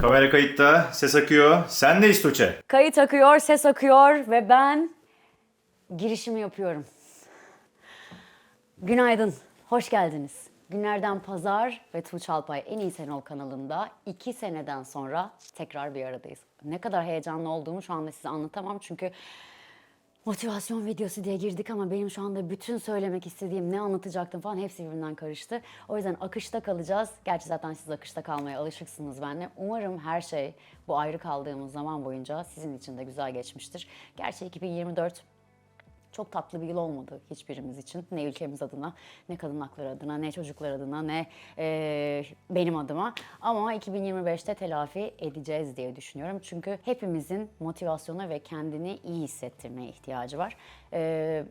Kamera kayıtta, ses akıyor. Sendeyiz Tuğçe. Kayıt akıyor, ses akıyor ve ben girişimi yapıyorum. Günaydın, hoş geldiniz. Günlerden Pazar ve Tuğçe Alpay En İyi Sen Ol kanalında iki seneden sonra tekrar bir aradayız. Ne kadar heyecanlı olduğumu şu anda size anlatamam çünkü motivasyon videosu diye girdik ama benim şu anda bütün söylemek istediğim ne anlatacaktım falan hepsi birbirinden karıştı. O yüzden akışta kalacağız. Gerçi zaten siz akışta kalmaya alışıksınız benimle. Umarım her şey bu ayrı kaldığımız zaman boyunca sizin için de güzel geçmiştir. Gerçi 2024 çok tatlı bir yıl olmadı hiçbirimiz için. Ne ülkemiz adına, ne kadın hakları adına, ne çocuklar adına, ne eee, benim adıma. Ama 2025'te telafi edeceğiz diye düşünüyorum. Çünkü hepimizin motivasyona ve kendini iyi hissettirmeye ihtiyacı var. Eee,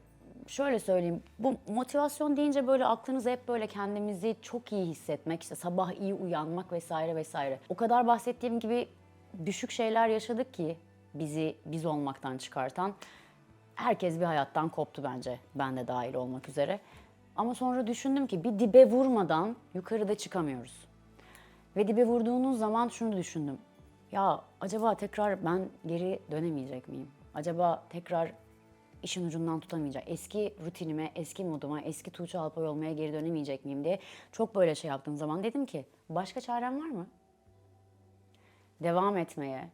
şöyle söyleyeyim, bu motivasyon deyince böyle aklınıza hep böyle kendimizi çok iyi hissetmek, işte sabah iyi uyanmak vesaire vesaire. O kadar bahsettiğim gibi düşük şeyler yaşadık ki bizi biz olmaktan çıkartan herkes bir hayattan koptu bence. Ben de dahil olmak üzere. Ama sonra düşündüm ki bir dibe vurmadan yukarıda çıkamıyoruz. Ve dibe vurduğunuz zaman şunu düşündüm. Ya acaba tekrar ben geri dönemeyecek miyim? Acaba tekrar işin ucundan tutamayacak. Eski rutinime, eski moduma, eski Tuğçe Alpay olmaya geri dönemeyecek miyim diye çok böyle şey yaptığım zaman dedim ki başka çarem var mı? Devam etmeye,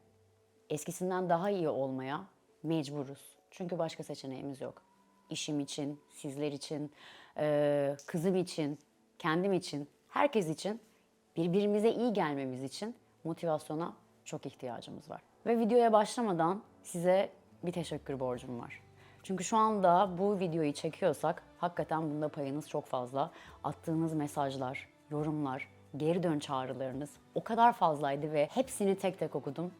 eskisinden daha iyi olmaya mecburuz. Çünkü başka seçeneğimiz yok. İşim için, sizler için, eee, kızım için, kendim için, herkes için, birbirimize iyi gelmemiz için motivasyona çok ihtiyacımız var. Ve videoya başlamadan size bir teşekkür borcum var. Çünkü şu anda bu videoyu çekiyorsak hakikaten bunda payınız çok fazla. Attığınız mesajlar, yorumlar, geri dön çağrılarınız o kadar fazlaydı ve hepsini tek tek okudum.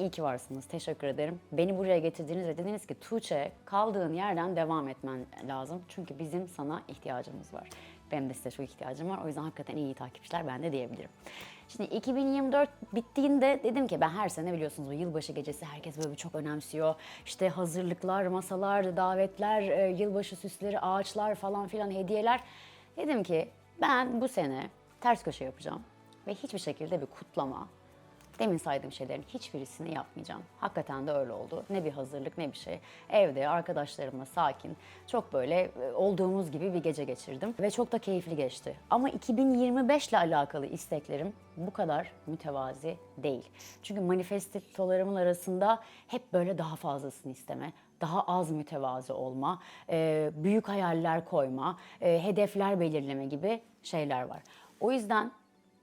İyi ki varsınız. Teşekkür ederim. Beni buraya getirdiniz ve dediniz ki Tuğçe kaldığın yerden devam etmen lazım. Çünkü bizim sana ihtiyacımız var. Benim de size çok ihtiyacım var. O yüzden hakikaten iyi takipçiler ben de diyebilirim. Şimdi 2024 bittiğinde dedim ki ben her sene biliyorsunuz bu yılbaşı gecesi herkes böyle bir çok önemsiyor. İşte hazırlıklar, masalar, davetler, e, yılbaşı süsleri, ağaçlar falan filan hediyeler. Dedim ki ben bu sene ters köşe yapacağım ve hiçbir şekilde bir kutlama, Demin saydığım şeylerin hiçbirisini yapmayacağım. Hakikaten de öyle oldu. Ne bir hazırlık ne bir şey. Evde arkadaşlarımla sakin, çok böyle e, olduğumuz gibi bir gece geçirdim. Ve çok da keyifli geçti. Ama 2025 ile alakalı isteklerim bu kadar mütevazi değil. Çünkü manifestolarımın arasında hep böyle daha fazlasını isteme, daha az mütevazi olma, e, büyük hayaller koyma, e, hedefler belirleme gibi şeyler var. O yüzden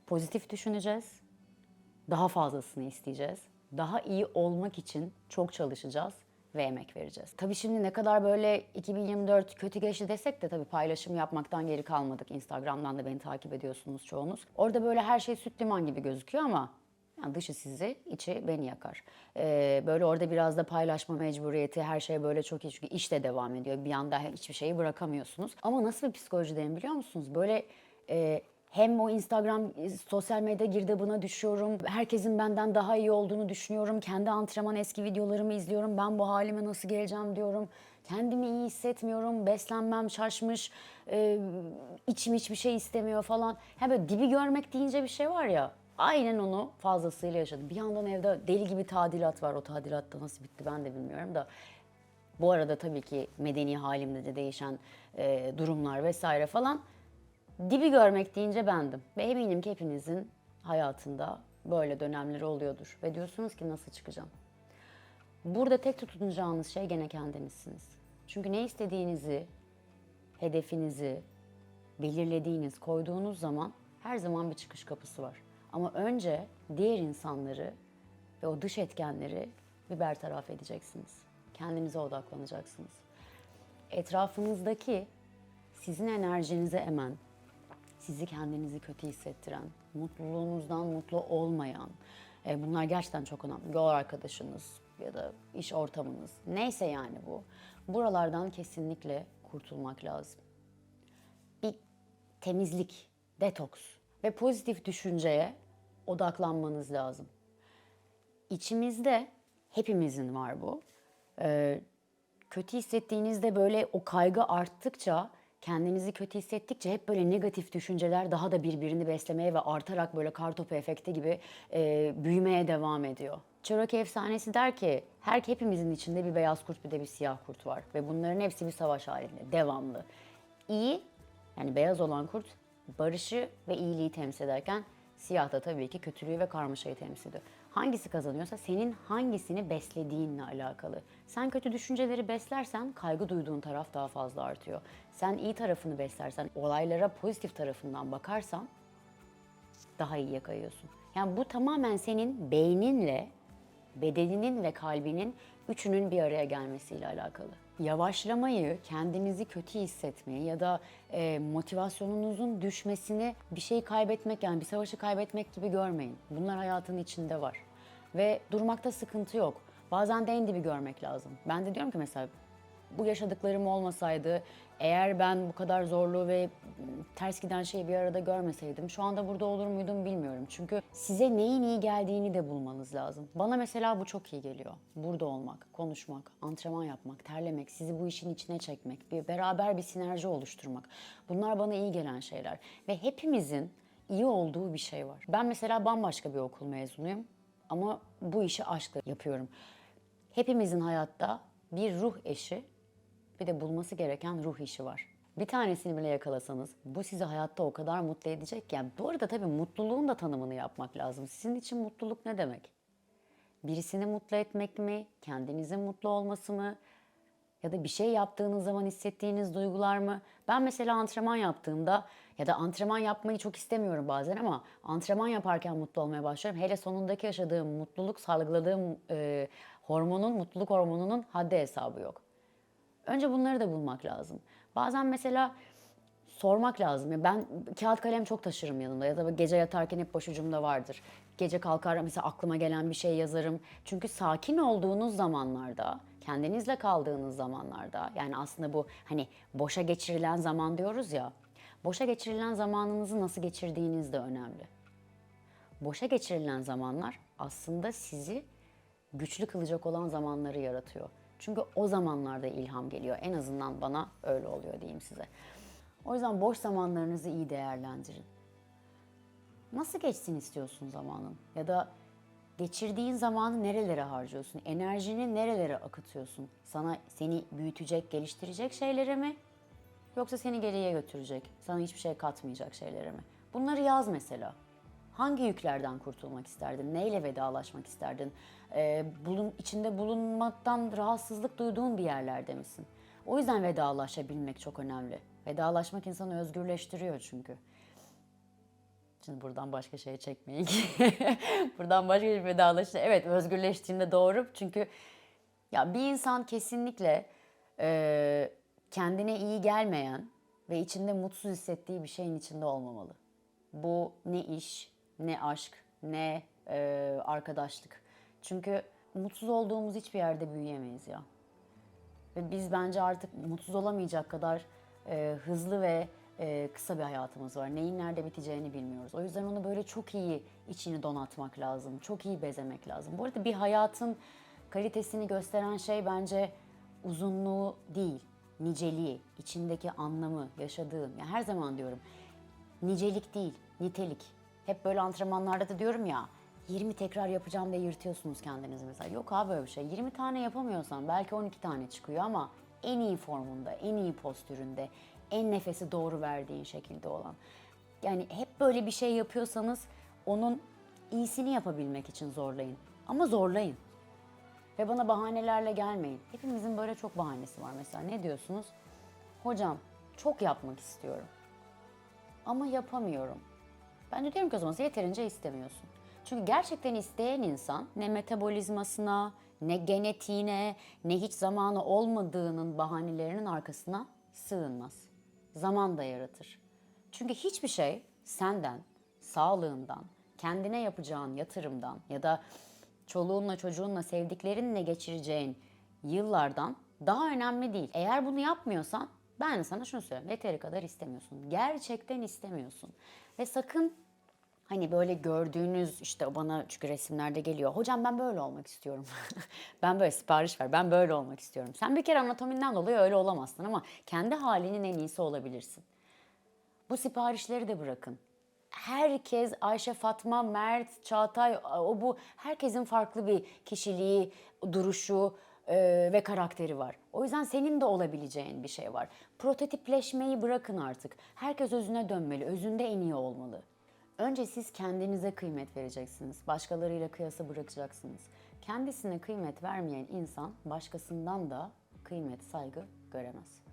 pozitif düşüneceğiz daha fazlasını isteyeceğiz. Daha iyi olmak için çok çalışacağız ve emek vereceğiz. Tabii şimdi ne kadar böyle 2024 kötü geçti desek de tabii paylaşım yapmaktan geri kalmadık. Instagram'dan da beni takip ediyorsunuz çoğunuz. Orada böyle her şey süt liman gibi gözüküyor ama yani dışı sizi, içi beni yakar. Ee, böyle orada biraz da paylaşma mecburiyeti, her şey böyle çok iyi çünkü iş de devam ediyor. Bir anda hiçbir şeyi bırakamıyorsunuz. Ama nasıl bir psikolojideyim biliyor musunuz? Böyle e, hem o Instagram, e, sosyal medya girdabına düşüyorum. Herkesin benden daha iyi olduğunu düşünüyorum. Kendi antrenman eski videolarımı izliyorum. Ben bu halime nasıl geleceğim diyorum. Kendimi iyi hissetmiyorum. Beslenmem şaşmış. E, içim hiçbir şey istemiyor falan. Ha böyle dibi görmek deyince bir şey var ya. Aynen onu fazlasıyla yaşadım. Bir yandan evde deli gibi tadilat var. O tadilat da nasıl bitti ben de bilmiyorum da. Bu arada tabii ki medeni halimde de değişen e, durumlar vesaire falan. Dibi görmek deyince bendim. Ve eminim ki hepinizin hayatında böyle dönemleri oluyordur. Ve diyorsunuz ki nasıl çıkacağım? Burada tek tutunacağınız şey gene kendinizsiniz. Çünkü ne istediğinizi, hedefinizi belirlediğiniz, koyduğunuz zaman her zaman bir çıkış kapısı var. Ama önce diğer insanları ve o dış etkenleri bir bertaraf edeceksiniz. Kendinize odaklanacaksınız. Etrafınızdaki sizin enerjinize emen, sizi kendinizi kötü hissettiren, mutluluğunuzdan mutlu olmayan, e, bunlar gerçekten çok önemli. Yol arkadaşınız ya da iş ortamınız, neyse yani bu. Buralardan kesinlikle kurtulmak lazım. Bir temizlik, detoks ve pozitif düşünceye odaklanmanız lazım. İçimizde hepimizin var bu. Ee, kötü hissettiğinizde böyle o kaygı arttıkça kendinizi kötü hissettikçe hep böyle negatif düşünceler daha da birbirini beslemeye ve artarak böyle kartopu efekti gibi e, büyümeye devam ediyor. Cherokee efsanesi der ki her hepimizin içinde bir beyaz kurt bir de bir siyah kurt var ve bunların hepsi bir savaş halinde devamlı. İyi yani beyaz olan kurt barışı ve iyiliği temsil ederken siyah da tabii ki kötülüğü ve karmaşayı temsil ediyor. Hangisi kazanıyorsa senin hangisini beslediğinle alakalı. Sen kötü düşünceleri beslersen kaygı duyduğun taraf daha fazla artıyor. Sen iyi tarafını beslersen, olaylara pozitif tarafından bakarsan daha iyiye kayıyorsun. Yani bu tamamen senin beyninle, bedeninin ve kalbinin üçünün bir araya gelmesiyle alakalı. Yavaşlamayı, kendinizi kötü hissetmeyi ya da e, motivasyonunuzun düşmesini bir şey kaybetmek yani bir savaşı kaybetmek gibi görmeyin. Bunlar hayatın içinde var. Ve durmakta sıkıntı yok. Bazen de en dibi görmek lazım. Ben de diyorum ki mesela bu yaşadıklarım olmasaydı, eğer ben bu kadar zorluğu ve ters giden şeyi bir arada görmeseydim şu anda burada olur muydum bilmiyorum. Çünkü size neyin iyi geldiğini de bulmanız lazım. Bana mesela bu çok iyi geliyor. Burada olmak, konuşmak, antrenman yapmak, terlemek, sizi bu işin içine çekmek, bir beraber bir sinerji oluşturmak. Bunlar bana iyi gelen şeyler ve hepimizin iyi olduğu bir şey var. Ben mesela bambaşka bir okul mezunuyum ama bu işi aşkla yapıyorum. Hepimizin hayatta bir ruh eşi bir de bulması gereken ruh işi var. Bir tanesini bile yakalasanız bu sizi hayatta o kadar mutlu edecek ki. Yani bu arada tabii mutluluğun da tanımını yapmak lazım. Sizin için mutluluk ne demek? Birisini mutlu etmek mi? Kendinizin mutlu olması mı? Ya da bir şey yaptığınız zaman hissettiğiniz duygular mı? Ben mesela antrenman yaptığımda ya da antrenman yapmayı çok istemiyorum bazen ama antrenman yaparken mutlu olmaya başlıyorum. Hele sonundaki yaşadığım mutluluk, salgıladığım e, hormonun, mutluluk hormonunun haddi hesabı yok. Önce bunları da bulmak lazım. Bazen mesela sormak lazım. Ya ben kağıt kalem çok taşırım yanımda ya da gece yatarken hep başucumda vardır. Gece kalkar mesela aklıma gelen bir şey yazarım. Çünkü sakin olduğunuz zamanlarda, kendinizle kaldığınız zamanlarda yani aslında bu hani boşa geçirilen zaman diyoruz ya. Boşa geçirilen zamanınızı nasıl geçirdiğiniz de önemli. Boşa geçirilen zamanlar aslında sizi güçlü kılacak olan zamanları yaratıyor. Çünkü o zamanlarda ilham geliyor. En azından bana öyle oluyor diyeyim size. O yüzden boş zamanlarınızı iyi değerlendirin. Nasıl geçsin istiyorsun zamanın? Ya da geçirdiğin zamanı nerelere harcıyorsun? Enerjini nerelere akıtıyorsun? Sana seni büyütecek, geliştirecek şeylere mi? Yoksa seni geriye götürecek, sana hiçbir şey katmayacak şeylere mi? Bunları yaz mesela. Hangi yüklerden kurtulmak isterdin? Neyle vedalaşmak isterdin? Ee, bulun, içinde bulunmaktan rahatsızlık duyduğun bir yerlerde misin? O yüzden vedalaşabilmek çok önemli. Vedalaşmak insanı özgürleştiriyor çünkü. Şimdi buradan başka şeye çekmeyin ki. buradan başka bir vedalaşma. Evet özgürleştiğinde doğru. Çünkü ya bir insan kesinlikle e, kendine iyi gelmeyen ve içinde mutsuz hissettiği bir şeyin içinde olmamalı. Bu ne iş, ne aşk, ne e, arkadaşlık. Çünkü mutsuz olduğumuz hiçbir yerde büyüyemeyiz ya. Ve biz bence artık mutsuz olamayacak kadar e, hızlı ve e, kısa bir hayatımız var. Neyin nerede biteceğini bilmiyoruz. O yüzden onu böyle çok iyi içini donatmak lazım. Çok iyi bezemek lazım. Bu arada bir hayatın kalitesini gösteren şey bence uzunluğu değil, niceliği, içindeki anlamı, yaşadığın. Yani her zaman diyorum nicelik değil, nitelik. Hep böyle antrenmanlarda da diyorum ya 20 tekrar yapacağım diye yırtıyorsunuz kendinizi mesela. Yok abi böyle bir şey. 20 tane yapamıyorsan belki 12 tane çıkıyor ama en iyi formunda, en iyi postüründe, en nefesi doğru verdiğin şekilde olan. Yani hep böyle bir şey yapıyorsanız onun iyisini yapabilmek için zorlayın. Ama zorlayın. Ve bana bahanelerle gelmeyin. Hepimizin böyle çok bahanesi var mesela. Ne diyorsunuz? Hocam çok yapmak istiyorum. Ama yapamıyorum. Ben de diyorum ki o zaman yeterince istemiyorsun. Çünkü gerçekten isteyen insan ne metabolizmasına, ne genetiğine, ne hiç zamanı olmadığının bahanelerinin arkasına sığınmaz. Zaman da yaratır. Çünkü hiçbir şey senden, sağlığından, kendine yapacağın yatırımdan ya da çoluğunla çocuğunla sevdiklerinle geçireceğin yıllardan daha önemli değil. Eğer bunu yapmıyorsan ben sana şunu söyleyeyim. Yeteri kadar istemiyorsun. Gerçekten istemiyorsun. Ve sakın Hani böyle gördüğünüz işte bana çünkü resimlerde geliyor. Hocam ben böyle olmak istiyorum. ben böyle sipariş ver. Ben böyle olmak istiyorum. Sen bir kere anatominden dolayı öyle olamazsın ama kendi halinin en iyisi olabilirsin. Bu siparişleri de bırakın. Herkes Ayşe, Fatma, Mert, Çağatay o bu herkesin farklı bir kişiliği, duruşu e, ve karakteri var. O yüzden senin de olabileceğin bir şey var. Prototipleşmeyi bırakın artık. Herkes özüne dönmeli, özünde en iyi olmalı. Önce siz kendinize kıymet vereceksiniz. Başkalarıyla kıyası bırakacaksınız. Kendisine kıymet vermeyen insan başkasından da kıymet, saygı göremez.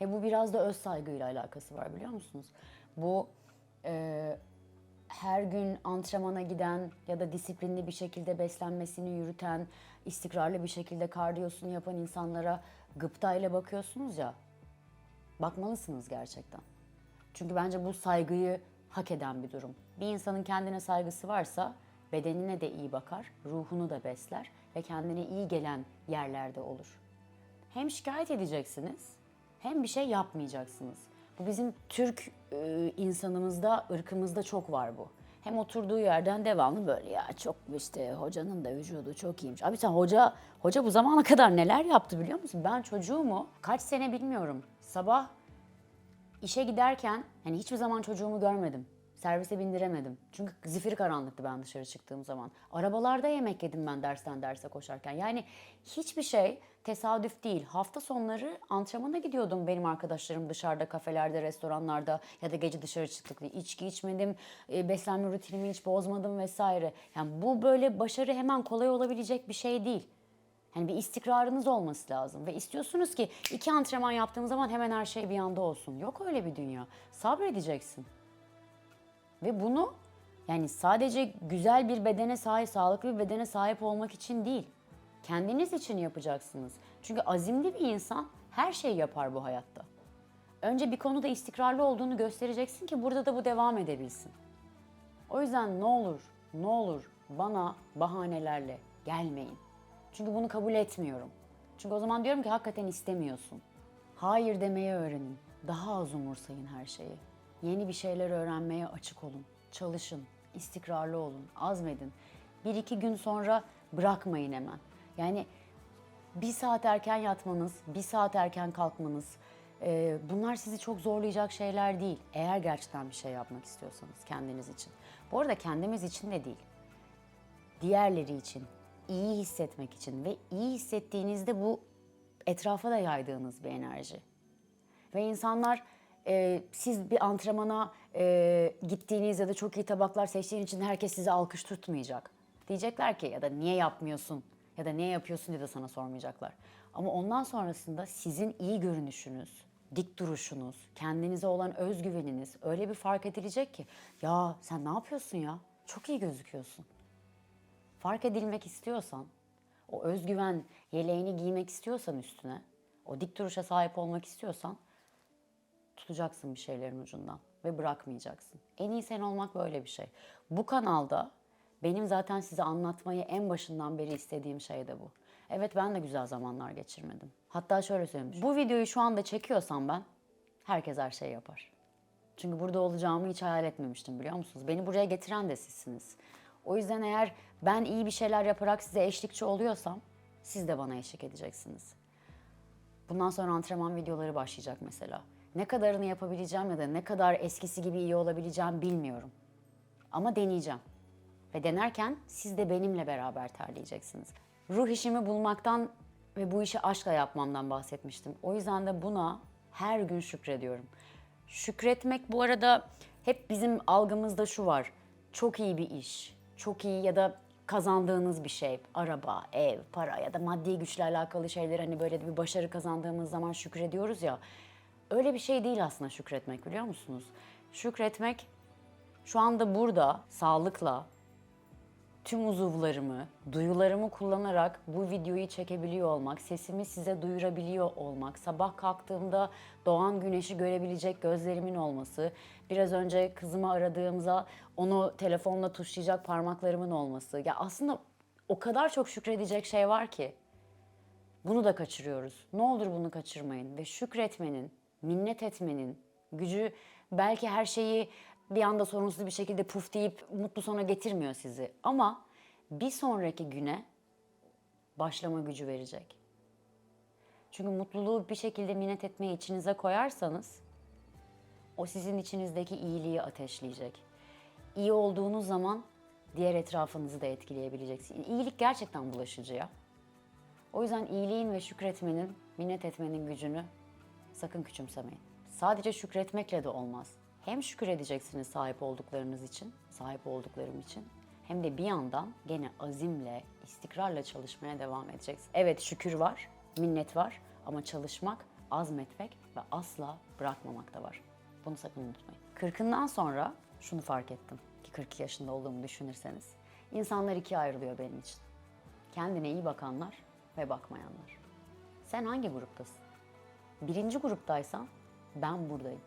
E bu biraz da öz saygıyla alakası var biliyor musunuz? Bu e, her gün antrenmana giden ya da disiplinli bir şekilde beslenmesini yürüten, istikrarlı bir şekilde kardiyosunu yapan insanlara gıptayla bakıyorsunuz ya. Bakmalısınız gerçekten. Çünkü bence bu saygıyı hak eden bir durum. Bir insanın kendine saygısı varsa bedenine de iyi bakar, ruhunu da besler ve kendine iyi gelen yerlerde olur. Hem şikayet edeceksiniz hem bir şey yapmayacaksınız. Bu bizim Türk e, insanımızda, ırkımızda çok var bu. Hem oturduğu yerden devamlı böyle ya çok işte hocanın da vücudu çok iyiymiş. Abi sen hoca hoca bu zamana kadar neler yaptı biliyor musun? Ben çocuğumu kaç sene bilmiyorum. Sabah İşe giderken hani hiçbir zaman çocuğumu görmedim. Servise bindiremedim. Çünkü zifiri karanlıktı ben dışarı çıktığım zaman. Arabalarda yemek yedim ben dersten derse koşarken. Yani hiçbir şey tesadüf değil. Hafta sonları antrenmana gidiyordum benim arkadaşlarım dışarıda, kafelerde, restoranlarda ya da gece dışarı çıktık. İçki içmedim, e, beslenme rutinimi hiç bozmadım vesaire. Yani bu böyle başarı hemen kolay olabilecek bir şey değil. Hani bir istikrarınız olması lazım ve istiyorsunuz ki iki antrenman yaptığım zaman hemen her şey bir anda olsun. Yok öyle bir dünya. Sabredeceksin. Ve bunu yani sadece güzel bir bedene sahip, sağlıklı bir bedene sahip olmak için değil. Kendiniz için yapacaksınız. Çünkü azimli bir insan her şeyi yapar bu hayatta. Önce bir konuda istikrarlı olduğunu göstereceksin ki burada da bu devam edebilsin. O yüzden ne olur, ne olur bana bahanelerle gelmeyin. Çünkü bunu kabul etmiyorum. Çünkü o zaman diyorum ki hakikaten istemiyorsun. Hayır demeye öğrenin. Daha az umursayın her şeyi. Yeni bir şeyler öğrenmeye açık olun. Çalışın, istikrarlı olun, azmedin. Bir iki gün sonra bırakmayın hemen. Yani bir saat erken yatmanız, bir saat erken kalkmanız, e, bunlar sizi çok zorlayacak şeyler değil. Eğer gerçekten bir şey yapmak istiyorsanız kendiniz için. Bu arada kendimiz için de değil diğerleri için, iyi hissetmek için ve iyi hissettiğinizde bu etrafa da yaydığınız bir enerji. Ve insanlar e, siz bir antrenmana e, gittiğiniz ya da çok iyi tabaklar seçtiğiniz için herkes size alkış tutmayacak. Diyecekler ki ya da niye yapmıyorsun ya da niye yapıyorsun diye de sana sormayacaklar. Ama ondan sonrasında sizin iyi görünüşünüz, dik duruşunuz, kendinize olan özgüveniniz öyle bir fark edilecek ki ya sen ne yapıyorsun ya? Çok iyi gözüküyorsun fark edilmek istiyorsan, o özgüven yeleğini giymek istiyorsan üstüne, o dik duruşa sahip olmak istiyorsan tutacaksın bir şeylerin ucundan ve bırakmayacaksın. En iyi sen olmak böyle bir şey. Bu kanalda benim zaten size anlatmayı en başından beri istediğim şey de bu. Evet ben de güzel zamanlar geçirmedim. Hatta şöyle söyleyeyim. Bu videoyu şu anda çekiyorsam ben herkes her şeyi yapar. Çünkü burada olacağımı hiç hayal etmemiştim biliyor musunuz? Beni buraya getiren de sizsiniz. O yüzden eğer ben iyi bir şeyler yaparak size eşlikçi oluyorsam siz de bana eşlik edeceksiniz. Bundan sonra antrenman videoları başlayacak mesela. Ne kadarını yapabileceğim ya da ne kadar eskisi gibi iyi olabileceğim bilmiyorum. Ama deneyeceğim. Ve denerken siz de benimle beraber terleyeceksiniz. Ruh işimi bulmaktan ve bu işi aşkla yapmamdan bahsetmiştim. O yüzden de buna her gün şükrediyorum. Şükretmek bu arada hep bizim algımızda şu var. Çok iyi bir iş, çok iyi ya da kazandığınız bir şey, araba, ev, para ya da maddi güçle alakalı şeyler hani böyle bir başarı kazandığımız zaman şükrediyoruz ya. Öyle bir şey değil aslında şükretmek biliyor musunuz? Şükretmek şu anda burada sağlıkla, tüm uzuvlarımı, duyularımı kullanarak bu videoyu çekebiliyor olmak, sesimi size duyurabiliyor olmak, sabah kalktığımda doğan güneşi görebilecek gözlerimin olması, biraz önce kızımı aradığımda onu telefonla tuşlayacak parmaklarımın olması. Ya aslında o kadar çok şükredecek şey var ki. Bunu da kaçırıyoruz. Ne olur bunu kaçırmayın ve şükretmenin, minnet etmenin gücü belki her şeyi bir anda sorunsuz bir şekilde puf deyip mutlu sona getirmiyor sizi. Ama bir sonraki güne başlama gücü verecek. Çünkü mutluluğu bir şekilde minnet etmeyi içinize koyarsanız o sizin içinizdeki iyiliği ateşleyecek. İyi olduğunuz zaman diğer etrafınızı da etkileyebileceksiniz. İyilik gerçekten bulaşıcı ya. O yüzden iyiliğin ve şükretmenin, minnet etmenin gücünü sakın küçümsemeyin. Sadece şükretmekle de olmaz. Hem şükür edeceksiniz sahip olduklarınız için, sahip olduklarım için. Hem de bir yandan gene azimle, istikrarla çalışmaya devam edeceksiniz. Evet şükür var, minnet var ama çalışmak, azmetmek ve asla bırakmamak da var. Bunu sakın unutmayın. Kırkından sonra şunu fark ettim ki 42 yaşında olduğumu düşünürseniz. İnsanlar ikiye ayrılıyor benim için. Kendine iyi bakanlar ve bakmayanlar. Sen hangi gruptasın? Birinci gruptaysan ben buradayım.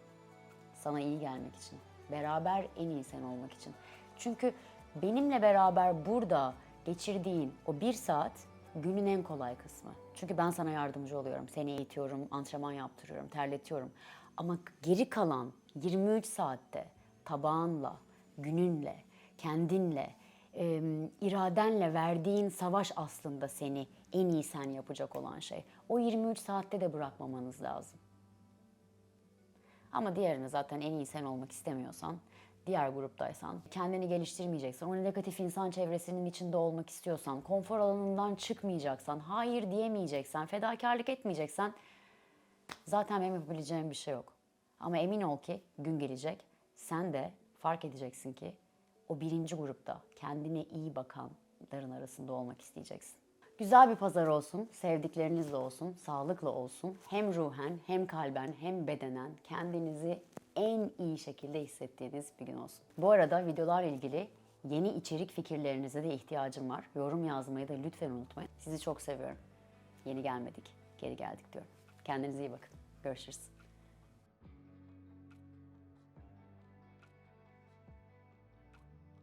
Sana iyi gelmek için. Beraber en iyi sen olmak için. Çünkü benimle beraber burada geçirdiğin o bir saat günün en kolay kısmı. Çünkü ben sana yardımcı oluyorum. Seni eğitiyorum, antrenman yaptırıyorum, terletiyorum. Ama geri kalan 23 saatte tabağınla, gününle, kendinle, e, iradenle verdiğin savaş aslında seni en iyi sen yapacak olan şey. O 23 saatte de bırakmamanız lazım. Ama diğerini zaten en iyi sen olmak istemiyorsan, diğer gruptaysan, kendini geliştirmeyeceksen, o negatif insan çevresinin içinde olmak istiyorsan, konfor alanından çıkmayacaksan, hayır diyemeyeceksen, fedakarlık etmeyeceksen zaten benim yapabileceğim bir şey yok. Ama emin ol ki gün gelecek, sen de fark edeceksin ki o birinci grupta kendine iyi bakanların arasında olmak isteyeceksin. Güzel bir pazar olsun, sevdiklerinizle olsun, sağlıklı olsun. Hem ruhen, hem kalben, hem bedenen kendinizi en iyi şekilde hissettiğiniz bir gün olsun. Bu arada videolarla ilgili yeni içerik fikirlerinize de ihtiyacım var. Yorum yazmayı da lütfen unutmayın. Sizi çok seviyorum. Yeni gelmedik, geri geldik diyorum. Kendinize iyi bakın. Görüşürüz.